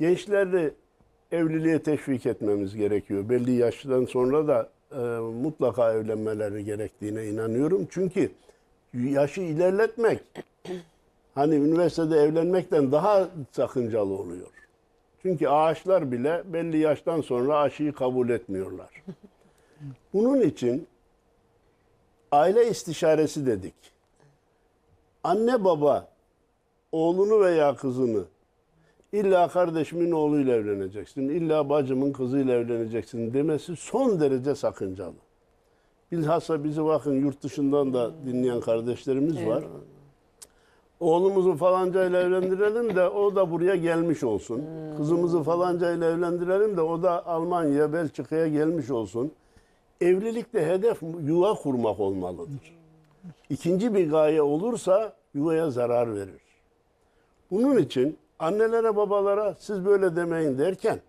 Gençleri evliliğe teşvik etmemiz gerekiyor. Belli yaştan sonra da e, mutlaka evlenmeleri gerektiğine inanıyorum. Çünkü yaşı ilerletmek hani üniversitede evlenmekten daha sakıncalı oluyor. Çünkü ağaçlar bile belli yaştan sonra aşıyı kabul etmiyorlar. Bunun için aile istişaresi dedik. Anne baba oğlunu veya kızını illa kardeşimin oğluyla evleneceksin, illa bacımın kızıyla evleneceksin demesi son derece sakıncalı. Bilhassa bizi bakın yurt dışından da dinleyen kardeşlerimiz var. Oğlumuzu falancayla evlendirelim de o da buraya gelmiş olsun. Kızımızı falancayla evlendirelim de o da Almanya, Belçika'ya gelmiş olsun. Evlilikte hedef yuva kurmak olmalıdır. İkinci bir gaye olursa yuvaya zarar verir. Bunun için annelere babalara siz böyle demeyin derken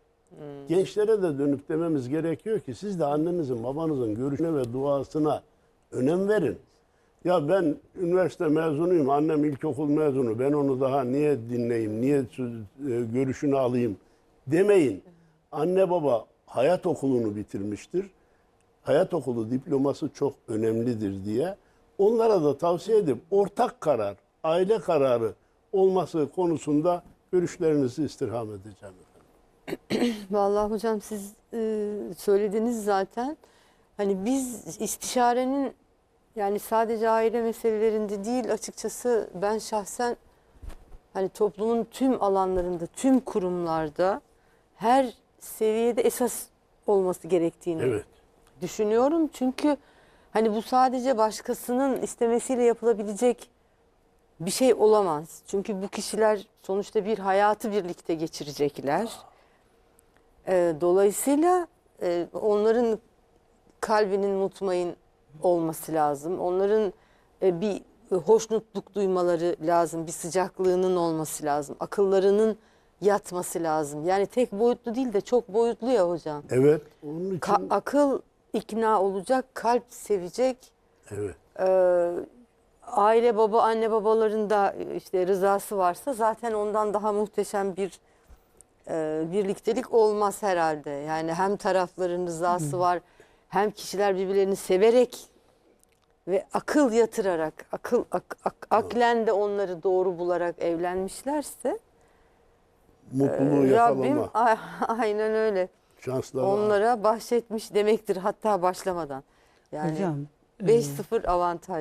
gençlere de dönüp dememiz gerekiyor ki siz de annenizin babanızın görüşüne ve duasına önem verin. Ya ben üniversite mezunuyum, annem ilkokul mezunu, ben onu daha niye dinleyeyim, niye e, görüşünü alayım demeyin. Anne baba hayat okulunu bitirmiştir. Hayat okulu diploması çok önemlidir diye onlara da tavsiye edip ortak karar, aile kararı olması konusunda görüşlerinizi istirham edeceğim. Vallahi hocam siz e, söylediniz zaten. Hani biz istişarenin yani sadece aile meselelerinde değil açıkçası ben şahsen hani toplumun tüm alanlarında, tüm kurumlarda her seviyede esas olması gerektiğini Evet. düşünüyorum. Çünkü hani bu sadece başkasının istemesiyle yapılabilecek bir şey olamaz. Çünkü bu kişiler sonuçta bir hayatı birlikte geçirecekler. Ee, dolayısıyla e, onların kalbinin mutmain olması lazım. Onların e, bir hoşnutluk duymaları lazım. Bir sıcaklığının olması lazım. Akıllarının yatması lazım. Yani tek boyutlu değil de çok boyutlu ya hocam. Evet. Onun için Ka- akıl ikna olacak, kalp sevecek. evet. Ee, aile baba anne babaların da işte rızası varsa zaten ondan daha muhteşem bir e, birliktelik olmaz herhalde. Yani hem tarafların rızası var hem kişiler birbirlerini severek ve akıl yatırarak, akıl ak, ak- aklen de onları doğru bularak evlenmişlerse Mutluluğu Rabbim yakalama. a- aynen öyle. Şansları Onlara bahşetmiş demektir hatta başlamadan. Yani Hocam 5-0 avantaj.